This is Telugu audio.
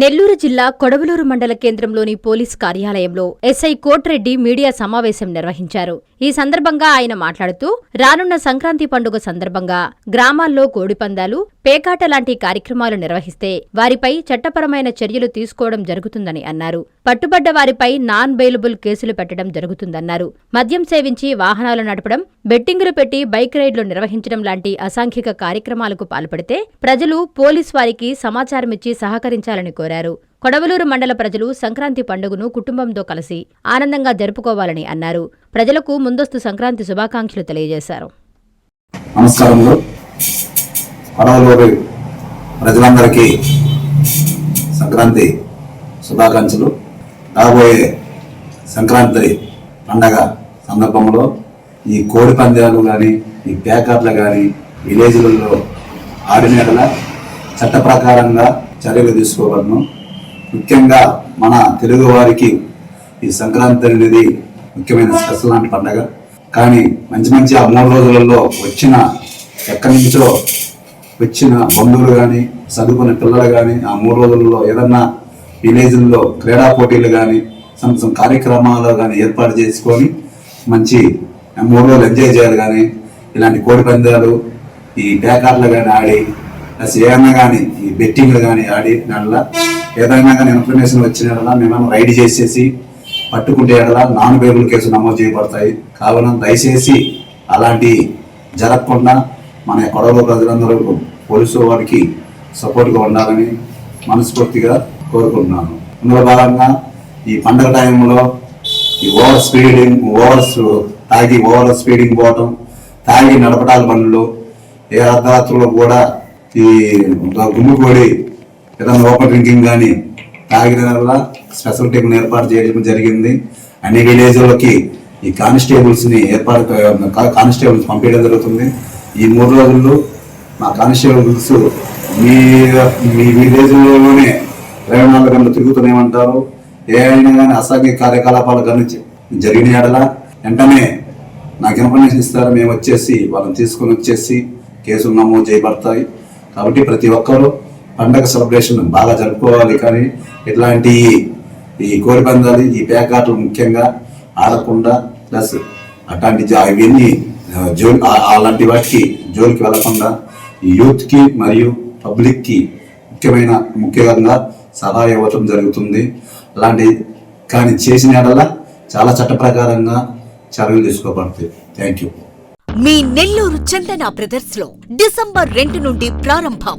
నెల్లూరు జిల్లా కొడవలూరు మండల కేంద్రంలోని పోలీస్ కార్యాలయంలో ఎస్ఐ కోట్రెడ్డి మీడియా సమావేశం నిర్వహించారు. ఈ సందర్భంగా ఆయన మాట్లాడుతూ రానున్న సంక్రాంతి పండుగ సందర్భంగా గ్రామాల్లో కోడిపందాలు పేకాట లాంటి కార్యక్రమాలు నిర్వహిస్తే వారిపై చట్టపరమైన చర్యలు తీసుకోవడం జరుగుతుందని అన్నారు. పట్టుబడ్డ వారిపై నాన్ బెయిలబుల్ కేసులు పెట్టడం జరుగుతుందన్నారు. మద్యం సేవించి వాహనాలు నడపడం బెట్టింగులు పెట్టి బైక్ రైడ్లు నిర్వహించడం లాంటి అసాంఘిక కార్యక్రమాలకు పాల్పడితే ప్రజలు పోలీస్ వారికి సమాచారమిచ్చి సహకరించాలని కోరారు. కొడవలూరు మండల ప్రజలు సంక్రాంతి పండుగను కుటుంబంతో కలిసి ఆనందంగా జరుపుకోవాలని అన్నారు. ప్రజలకు ముందస్తు సంక్రాంతి శుభాకాంక్షలు తెలియజేశారు. ప్రజలందరికీ సంక్రాంతి శుభాకాంక్షలు. రాబోయే సంక్రాంతి పండగ సందర్భంలో ఈ కోడి పందాలు కానీ ఈ ప్యాకర్లు కానీ విలేజ్లలో ఆడినేటల చట్ట ప్రకారంగా చర్యలు తీసుకోవలను ముఖ్యంగా మన తెలుగు వారికి ఈ సంక్రాంతి అనేది ముఖ్యమైన స్పెషల్ లాంటి పండగ. కానీ మంచి మంచి ఆ మూడు రోజులలో వచ్చిన ఎక్కడి నుంచో వచ్చిన బంధువులు కానీ చదువుకునే పిల్లలు కానీ ఆ మూడు రోజులలో ఏదన్నా విలేజ్ల్లో క్రీడా పోటీలు కానీ సంవత్సరం కార్యక్రమాలు కానీ ఏర్పాటు చేసుకొని మంచి మూడు రోజులు ఎంజాయ్ చేయాలి కానీ ఇలాంటి కోడి పందాలు ఈ పేకార్లు కానీ ఆడి ప్లస్ కానీ ఈ బెట్టింగ్లు కానీ ఆడి దానిలో ఏదైనా కానీ ఇన్ఫర్మేషన్ వచ్చిన మేము రైడ్ చేసేసి పట్టుకుంటే ఎడల నాన్ బేబుల్ కేసు నమోదు చేయబడతాయి. కావున దయచేసి అలాంటి జరగకుండా మన కొడవలో ప్రజలందరూ పోలీసు వారికి సపోర్ట్గా ఉండాలని మనస్ఫూర్తిగా కోరుకుంటున్నాను. ఇందులో భాగంగా ఈ పండగ టైంలో ఈ ఓవర్ స్పీడింగ్ ఓవర్ తాగి ఓవర్ స్పీడింగ్ పోవటం తాగి నడపటాల పనులు ఏ అర్ధరాత్రులు కూడా ఈ గుమ్మి కోడి ఏదైనా ఓపెన్ డ్రింకింగ్ కానీ తాగిన వల్ల స్పెషల్ టీంని ఏర్పాటు చేయడం జరిగింది. అన్ని విలేజ్లకి ఈ కానిస్టేబుల్స్ని ఏర్పాటు కానిస్టేబుల్స్ పంపించడం జరుగుతుంది. ఈ మూడు రోజుల్లో మా కానిస్టేబుల్స్ మీ మీ విలేజ్లోనే ఇరవై నాలుగు గంటలు తిరుగుతూనేమంటారు ఏ అయినా కానీ అసాంఘిక కార్యకలాపాలు కానీ జరిగిన ఎడల వెంటనే నాకు ఇన్ఫర్మేషన్ ఇస్తారు. మేము వచ్చేసి వాళ్ళని తీసుకొని వచ్చేసి కేసులు నమోదు చేయబడతాయి. కాబట్టి ప్రతి ఒక్కరూ పండగ సెలబ్రేషన్ బాగా జరుపుకోవాలి. కానీ ఇట్లాంటి ఈ కోడి పందాలు ఈ పేకాటలు ముఖ్యంగా ఆడకుండా ప్లస్ అట్లాంటి ఇవన్నీ జోలి జో అలాంటి వాటికి జోలికి వెళ్ళకుండా ఈ యూత్కి మరియు పబ్లిక్కి ముఖ్యమైన ముఖ్యంగా సలహా ఇవ్వటం జరుగుతుంది. అలాంటి కానీ చేసిన యెడల చాలా చట్ట ప్రకారంగా చర్యలు తీసుకోబడతాయి. Thank you. మీ నెల్లూరు చందన బ్రదర్స్లో డిసెంబర్ రెండు నుండి ప్రారంభం.